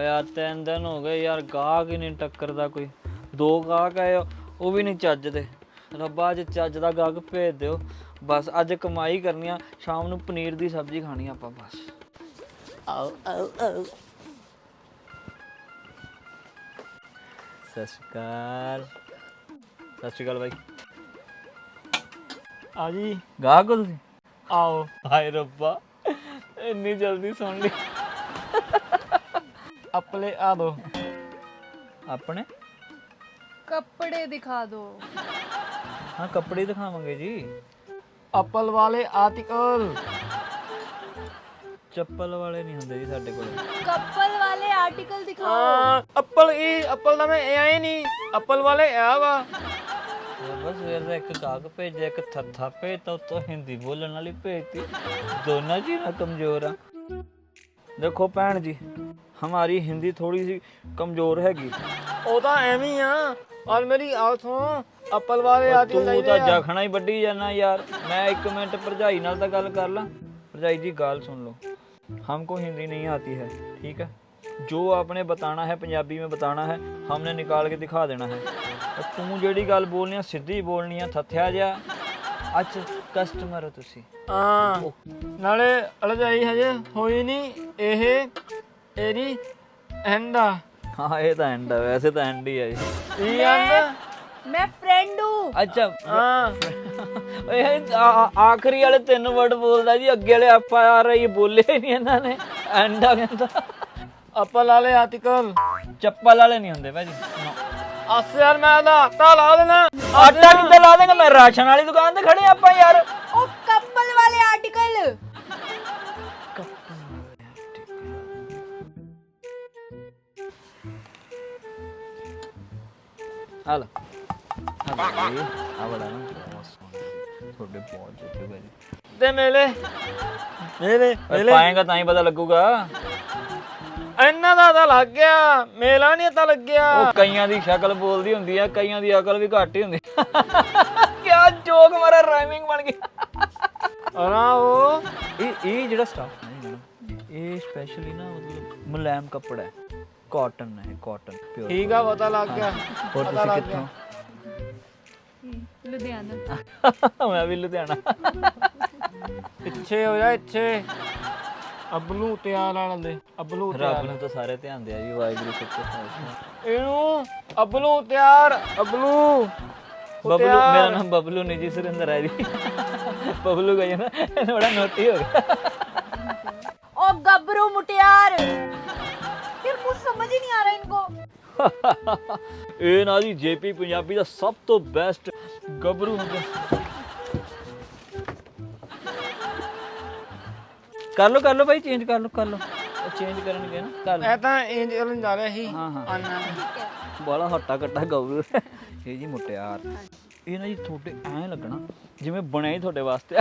ਯਾਰ ਤਿੰਨ ਦਿਨ ਹੋ ਗਏ ਯਾਰ ਗਾਹਕ ਹੀ ਨਹੀਂ ਟੱਕਰਦਾ ਕੋਈ। ਦੋ ਗਾਹਕ ਆਏ ਆ, ਉਹ ਵੀ ਨਹੀਂ ਚੱਜਦੇ ਰੱਬਾ ਅੱਜ ਚੱਜ ਦਾ ਗਾਹਕ ਭੇਜ ਦਿਓ। ਬਸ ਅੱਜ ਕਮਾਈ ਕਰਨੀ ਆ ਸ਼ਾਮ ਨੂੰ ਪਨੀਰ ਦੀ ਸਬਜ਼ੀ ਖਾਣੀ ਆਪਾਂ ਬਸ। ਆਓ ਆਓ ਆਓ। ਸਤਿ ਸ਼੍ਰੀ ਅਕਾਲ। ਸਤਿ ਸ਼੍ਰੀ ਅਕਾਲ ਬਾਈ। ਆ ਜੀ। ਗਾਹਕ ਹੋ ਤੁਸੀਂ? ਆਓ। ਹਾਏ ਰੱਬਾ ਇੰਨੀ ਜਲਦੀ ਸੁਣ ਲਈ। ਆਪਲੇ ਆ ਦੋ। ਆਪਣੇ? ਕੱਪੜੇ ਦਿਖਾ ਦਿਓ ਹਾਂ ਕੱਪੜੇ ਦਿਖਾਵਾਂਗੇ ਜੀ। ਅਪਲ ਵਾਲੇ ਆਰਟੀਕਲ। ਚੱਪਲ ਵਾਲੇ ਨਹੀਂ ਹੁੰਦੇ ਜੀ ਸਾਡੇ ਕੋਲ। ਕੱਪਲ ਵਾਲੇ ਆਰਟੀਕਲ ਦਿਖਾਓ। ਅਪਲ ਇਹ ਅਪਲ ਦਾ ਮੈਂ ਇਹ ਆਏ ਨਹੀਂ। ਅਪਲ ਵਾਲੇ ਆ ਵਾ। ਬਸ ਸਵੇਰ ਦਾ ਇੱਕ ਗਾਹਕ ਭੇਜਿਆ ਇੱਕ ਥੱਥਾ ਭੇਜਤਾ ਉੱਤੋਂ ਹਿੰਦੀ ਬੋਲਣ ਵਾਲੀ ਭੇਜਤੀ। ਦੋਨਾਂ ਜੀ ਨਾ ਕਮਜ਼ੋਰ ਆ। ਦੇਖੋ ਭੈਣ ਜੀ ਹਮਾਰੀ ਹਿੰਦੀ ਥੋੜੀ ਸੀ ਕਮਜ਼ੋਰ ਹੈਗੀ। ਉਹ ਤਾਂ ਐਵੇਂ ਆ। ਔਰ ਮੇਰੀ ਆਥੋਂ ਸੁਣੋ ਅਪਲ ਵਾਲੇ ਆ ਕੇ ਤੂੰ ਤਾਂ ਜਖਣਾ ਹੀ ਵੱਢੀ ਜਾਣਾ ਯਾਰ। ਮੈਂ ਇੱਕ ਮਿੰਟ ਭਰਜਾਈ ਨਾਲ ਤਾਂ ਗੱਲ ਕਰ ਲਾਂ। ਭਰਜਾਈ ਜੀ ਗੱਲ ਸੁਣ ਲਓ। ਹਮਕੋ ਹਿੰਦੀ ਨਹੀਂ ਆਤੀ ਹੈ ਠੀਕ ਹੈ? ਜੋ ਆਪਣੇ ਬਤਾਣਾ ਹੈ ਪੰਜਾਬੀ ਵਿੱਚ ਬਤਾਣਾ ਹੈ ਹਮਨੇ ਨਿਕਾਲ ਕੇ ਦਿਖਾ ਦੇਣਾ ਹੈ। ਤੂੰ ਜਿਹੜੀ ਗੱਲ ਬੋਲਨੀ ਆ ਸਿੱਧੀ ਬੋਲਨੀ ਆ ਥੱਥਿਆ ਜਿਹਾ। ਅੱਛਾ। ਕਸਟਮਰ ਹੋ ਤੁਸੀਂ। ਹਾਂ। ਨਾਲੇ ਅਲਜਾਈ ਹਜੇ ਹੋਈ ਨਹੀਂ ਇਹ ਇਹਦੀ ਐਂਡ ਆ। ਹਾਂ ਇਹ ਤਾਂ ਐਂਡ ਆ ਵੈਸੇ ਤਾਂ ਐਂਡ ਹੀ ਆ ਜੀ ਇਹ ਐਂਡ ਮੈਂ ਫਰੈਂਡ ਹੂੰ। ਅੱਛਾ ਹਾਂ। ਇਹ ਆਖਰੀ ਵਾਲੇ ਤਿੰਨ ਵਰਡ ਬੋਲਦਾ ਜੀ ਅੱਗੇ ਵਾਲੇ ਆਪਾਂ ਆ ਰਹੀ ਬੋਲੇ ਨਹੀਂ ਇਹਨਾਂ ਨੇ। ਐਂਡ ਆ ਕਹਿੰਦਾ। ਅਪਲ ਵਾਲੇ ਆਰਟੀਕਲ ਚੱਪਲ ਵਾਲੇ ਨਹੀਂ ਹੁੰਦੇ ਭਾਜੀ। No. ਅਸ ਯਾਰ ਮੈਂ ਦਾ ਆਟਾ ਲਾ ਦੇਣਾ। ਆਟਾ ਕਿੱਦਾਂ ਲਾ ਦੇਗਾ? ਮੈਂ ਰਾਸ਼ਨ ਵਾਲੀ ਦੁਕਾਨ ਤੇ ਖੜੇ ਆਪਾਂ ਯਾਰ। ਉਹ ਕੱਪਲ ਵਾਲੇ ਆਰਟੀਕਲ। ਆ ਲੈ। ਆ ਬੜਾ ਨਾ ਤੁਹਾਡੇ ਬਹੁਤ ਚੁੱਕੇ ਭਾਜੀ ਤੇ ਮੇਲੇ। ਮੇਲੇ ਮੇਲੇ। ਪਾਏਗਾ ਤਾਂ ਹੀ ਪਤਾ ਲੱਗੂਗਾ। ਇਹਨਾਂ ਦਾ ਤਾਂ ਲੱਗ ਗਿਆ ਮੇਲਾ ਨਹੀਂ ਤਾਂ ਲੱਗਿਆ। ਉਹ ਕਈਆਂ ਦੀ ਸ਼ਕਲ ਬੋਲਦੀ ਹੁੰਦੀ ਆ ਕਈਆਂ ਦੀ ਅਕਲ ਵੀ ਘੱਟ ਹੀ ਹੁੰਦੀ। ਕਿਆ ਜੋਕ ਮਾਰਾ ਰਾਈਮਿੰਗ ਬਣ ਗਿਆ ਅਰਾ ਉਹ ਇਹ ਇਹ ਜਿਹੜਾ ਸਟਾਫ ਇਹ ਸਪੈਸ਼ਲੀ ਨਾ ਮਤਲਬ ਮੁਲਾਇਮ ਕੱਪੜਾ ਹੈ। ਕਾਟਨ ਹੈ ਕਾਟਨ ਪਿਓਰ ਠੀਕ ਆ ਪਤਾ ਲੱਗ ਗਿਆ ਹੋਰ ਪਤਾ ਤੁਸੀਂ ਲੱਗ ਕਿੱਥੋਂ? ਲੁਧਿਆਣਾ। ਮੈਂ ਵੀ ਲੁਧਿਆਣਾ। ਇੱਥੇ ਹੋ ਜਾ ਇੱਥੇ। ਅਬਲੂ ਤਿਆਰ ਵਾਲ ਦੇ ਅਬਲੂ ਰੱਬ ਤਿਆਰ। ਨੂੰ ਤਾਂ ਸਾਰੇ ਧਿਆਨ ਦਿਆ ਜੀ ਵਾਹਿਗੁਰੂ ਸੱਚੇ ਪਾਤਸ਼ਾਹ। ਇਹਨੂੰ ਅਬਲੂ ਤਿਆਰ ਅਬਲੂ। ਬਬਲੂ ਮੇਰਾ ਨਾਮ ਬਬਲੂ ਨਹੀਂ ਜੀ ਸੁਰਿੰਦਰ ਹੈ ਜੀ। ਬਬਲੂ ਕਹੀ ਨਾ ਥੋੜਾ ਨੋਟੀ ਹੋ ਗਿਆ। ਉਹ ਗੱਭਰੂ ਮੁਟਿਆਰ। ਯਾਰ ਕੁਝ ਸਮਝ ਹੀ ਨਹੀਂ ਆ ਰਿਹਾ ਇनको ਇਹ ਨਾ ਜੀ ਜੇਪੀ ਪੰਜਾਬੀ ਦਾ ਸਭ ਤੋਂ ਬੈਸਟ ਗੱਭਰੂ ਹੁੰਦੇ। ਕਰ ਲਓ ਕਰ ਲਓ ਭਾਈ ਚੇਂਜ ਕਰ ਲਓ ਕਰ ਲਓ। ਚੇਂਜ ਕਰਨਗੇ ਨਾ ਕਰ ਲਓ। ਮੈਂ ਤਾਂ ਇੰਜ ਕਰਨ ਜਾ ਰਿਹਾ ਸੀ। ਹਾਂ ਹਾਂ। ਆਨਾ। ਬਾਲਾ ਹੱਟਾ ਕੱਟਾ ਗੌਰੂ ਇਹ ਜੀ ਮੁਟਿਆਰ ਇਹ ਨਾ ਜੀ ਤੁਹਾਡੇ ਐ ਲੱਗਣਾ ਜਿਵੇਂ ਬਣਿਆ ਹੀ ਤੁਹਾਡੇ ਵਾਸਤੇ।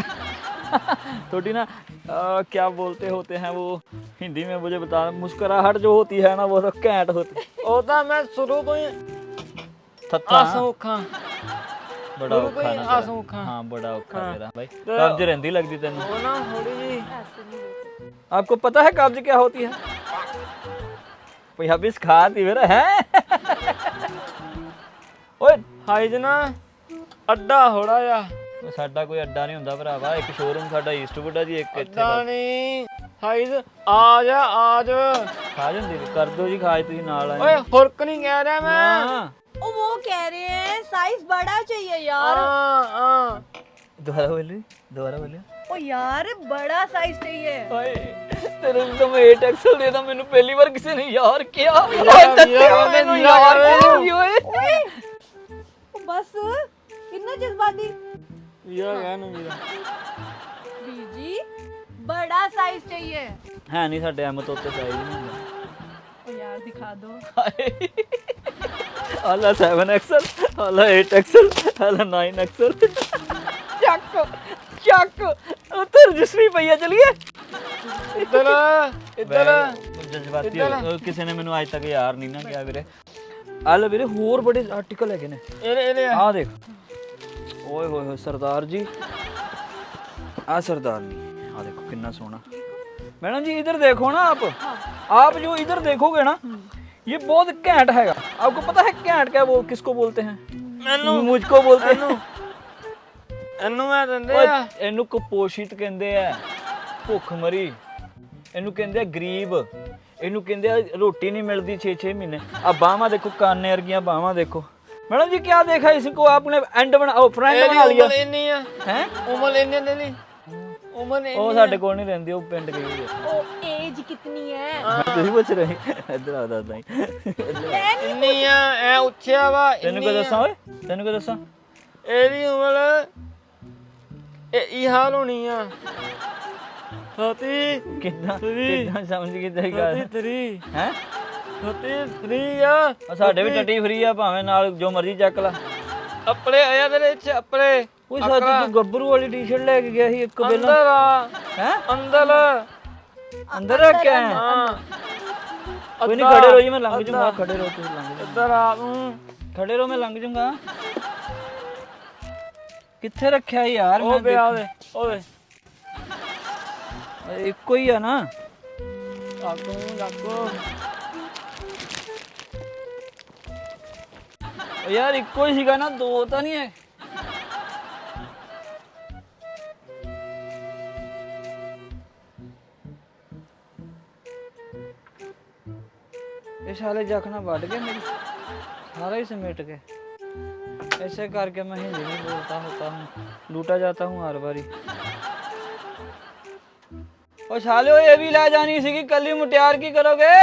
ਤੁਹਾਡੀ ਨਾ ਕੀ ਬੋਲਤੇ ਹੋਤੇ ਹੈ ਉਹ? ਹਿੰਦੀ ਮੇਂ ਮੁਝੇ ਬਤਾ ਮੁਸਕਰਾਹਟ ਜੋ ਹੋਤੀ ਹੈ ਨਾ ਉਹ ਘੈਂਟ ਹੋਤੀ। ਉਹ ਤਾਂ ਮੈਂ ਸ਼ੁਰੂ ਤੋਂ ਹੀ ਥੱਥਾ। ਸੌਖਾਂ बड़ा शुरू औखा ਤੋਂ ਹੀ ना ਆਸੌਖਾਂ हाँ बड़ा औखा हाँ। मेरा भाई तो- कब्ज रहती लगती तेन ਉਹ ਨਾ ਥੋੜੀ ਜੀ ऐसे नहीं बोलते। आपको पता है कब्ज क्या होती है पंजाबी सिखाती मेरा है ਓਏ ਹਾਈਜ ਨਾ ਅੱਡਾ ਥੋੜਾ ਜਿਹਾ ਸਾਡਾ ਕੋਈ ਅੱਡਾ ਨਹੀਂ ਹੁੰਦਾ ਭਰਾਵਾ ਇੱਕ ਸ਼ੋਰੂਮ ਸਾਡਾ ਈਸਟਵੁੱਡ ਆ ਜੀ ਇੱਕ ਇੱਥੇ ਅੱਡਾ ਨਹੀਂ ਹਾਈਜ ਆ ਜਾ ਆ ਜਾ ਖਾ ਜਾਂਦੇ ਵੀ ਕਰ ਦੋ ਜੀ ਖਾਜ ਤੁਸੀਂ ਨਾਲ ਆਏ ਓਏ ਫੁਰਕ ਨਹੀਂ ਕਹਿ ਰਿਹਾ ਮੈਂ ਹਾਂ ओ वो कह रहे हैं साइज बड़ा चाहिए यार ਹਾਂ ਹਾਂ दोबारा बोलिए दोबारा बोलिए ओ यार बड़ा साइज चाहिए ਹਾਏ ਤੇਰੇ ਲਈ ਤਾਂ ਮੈਂ 8 ਐਕਸਲ ਦੇ ਦਾਂ ਮੈਨੂੰ ਪਹਿਲੀ ਵਾਰ ਕਿਸੇ ਨੇ ਯਾਰ ਕਿਹਾ ਓਏ ਵੀਰਾ, ਤੱਤੇ ਵੀਰਾ, ਮੈਨੂੰ ਵੀਰਾ, ਯਾਰ ਵੀਰਾ। ਕਿਹਾ ਵੀ ਓਏ ओए ओ बस इतना जज्बाती ਵੀਰਾ ਕਹਿ ਨੂੰ ਵੀਰਾ बीजी बड़ा साइज चाहिए ਹੈ ਨਹੀਂ ਸਾਡੇ ਐਮ ਤੋਂ ਉੱਤੇ ਸਾਈਜ਼ ਨਹੀਂ ਹੁੰਦਾ ओ यार दिखा दो ਹਾਏ ਆਲਾ 7 ਆਲਾ 8 ਆਲਾ 9 ਚੱਕ ਚੱਕ। ਉੱਤਰ ਜਿਸਰੀ ਪਈਆ ਚਲੀਏ। ਇੱਧਰ। ਇੱਧਰ। ਜਜ਼ਬਾਤੀ ਕਿਸੇ ਨੇ ਮੈਨੂੰ ਅੱਜ ਤੱਕ ਯਾਰ ਨਹੀਂ ਨਾ ਕਿਹਾ ਵੀਰੇ। ਆਲਾ ਵੀਰੇ ਹੋਰ ਬੜੇ ਆਰਟੀਕਲ ਹੈਗੇ ਨੇ। ਇਹਨੇ ਇਹਨੇ ਆ। ਦੇਖ। ਓਏ ਹੋਏ ਹੋਏ ਸਰਦਾਰ ਜੀ। ਆ ਸਰਦਾਰਨੀ ਆ ਦੇਖੋ ਕਿੰਨਾ ਸੋਹਣਾ। ਮੈਡਮ ਜੀ ਇਧਰ ਦੇਖੋ ਨਾ ਆਪ। ਆਪ ਜੋ ਇਧਰ ਦੇਖੋਗੇ ਨਾ ਇਹ ਬਹੁਤ ਘੈਂਟ ਹੈਗਾ। आपको पता है घैंट क्या बोल किसको बोलते हैं ਮੈਨੂੰ मुझको बोलते हैं ਇਹਨੂੰ ਮੈਂ ਦਿੰਦੇ ਓਏ, ਆ ਇਹਨੂੰ ਕੁਪੋਸ਼ਿਤ ਕਹਿੰਦੇ ਆ ਭੁੱਖ ਮਰੀ ਇਹਨੂੰ ਕਹਿੰਦੇ ਆ ਗਰੀਬ ਇਹਨੂੰ ਕਹਿੰਦੇ ਆ ਰੋਟੀ ਨਹੀਂ ਮਿਲਦੀ 6-6 ਮਹੀਨੇ ਆ ਬਾਹਾਂ ਦੇਖੋ ਕਾਨੇ ਵਰਗੀਆਂ ਬਾਹਾਂ ਦੇਖੋ मैडम जी क्या देखा इसको आपने एंड बना ओ फ्रेंड ਇਹਦੀ बना लिया ਉਮਰ ਇੰਨੀ ਆ हैं ਉਮਰ ਇੰਨੀ ਨਹੀਂ ਲਈ ਉਮਰ ਨਹੀਂ ਉਹ ਸਾਡੇ ਕੋਲ ਨਹੀਂ ਰਹਿੰਦੇ ਉਹ ਪਿੰਡ ਗਈ ਹੋਈ ਹੈ। ਉਹ ਏਜ ਕਿੰਨੀ ਹੈ? ਤੁਸੀਂ ਪੁੱਛ ਰਹੇ ਇੱਧਰ ਆ ਦੱਸਦਾ ਨਹੀਂ ਇੰਨੀ ਆ ਐ ਉੱਚਿਆ ਵਾ ਤੈਨੂੰ ਕੋ ਦੱਸਾਂ ਓਏ? ਤੈਨੂੰ ਕੋ ਦੱਸਾਂ? ਇਹਦੀ ਉਮਰ ਇਹ ਇਹ ਹਾਲ ਹੋਣੀ ਆ। ਥਰਟੀ ਕਿੱਦਾਂ ਤੇਰੀ- ਸਮਝ ਗਈ ਤੇਰੀ ਗੱਲ 33 ਹੈ? 33 ਆ। ਸਾਡੇ ਵੀ ਟੱਟੀ ਫਰੀ ਆ ਭਾਵੇਂ ਨਾਲ ਜੋ ਮਰਜ਼ੀ ਚੱਕ ਲਾ। ਆਪਣੇ ਆਇਆ ਤੇਰੇ ਵਿੱਚ ਆਪਣੇ। ਓਏ ਸੱਚ ਤੂੰ ਗੱਭਰੂ ਵਾਲੀ ਟੀ-ਸ਼ਰਟ ਲੈ ਕੇ ਗਿਆ ਸੀ ਇੱਕ ਪਹਿਲਾਂ। ਅੰਦਰ ਆ। ਹੈ? ਅੰਦਰ। ਅੰਦਰ ਰੱਖਿਆ ਹੈ? ਹਾਂ। ਕੋਈ ਨਹੀਂ ਖੜੇ ਰਹੋ ਜੀ ਮੈਂ ਲੰਘ ਜੂੰਗਾ ਖੜੇ ਰਹੋ ਤੁਸੀਂ ਲੰਘ ਜਾਓ ਇੱਧਰ ਆ ਤੂੰ ਖੜੇ ਰਹੋ ਮੈਂ ਲੰਘ ਜੂੰਗਾ। ਕਿੱਥੇ ਰੱਖਿਆ ਯਾਰ ਉਹ ਮੈਂ ਪਿਆ ਦੇ ਓਏ। ਦੇਖ- ਇੱਕੋ ਹੀ ਆ ਨਾ। ਆ ਤੂੰ ਲੱਗੋ। ਓ ਯਾਰ ਇੱਕੋ ਹੀ ਸੀਗਾ ਨਾ ਦੋ ਤਾਂ ਨਹੀਂ ਹੈ। ये साले जखना बढ़ गए मेरी सारा ही समेट के ऐसे करके मैं हिंदी नहीं बोलता होता हूँ लूटा जाता हूँ हर बारी ओ साले ये भी ला जानी सी कली मुटियार की करोगे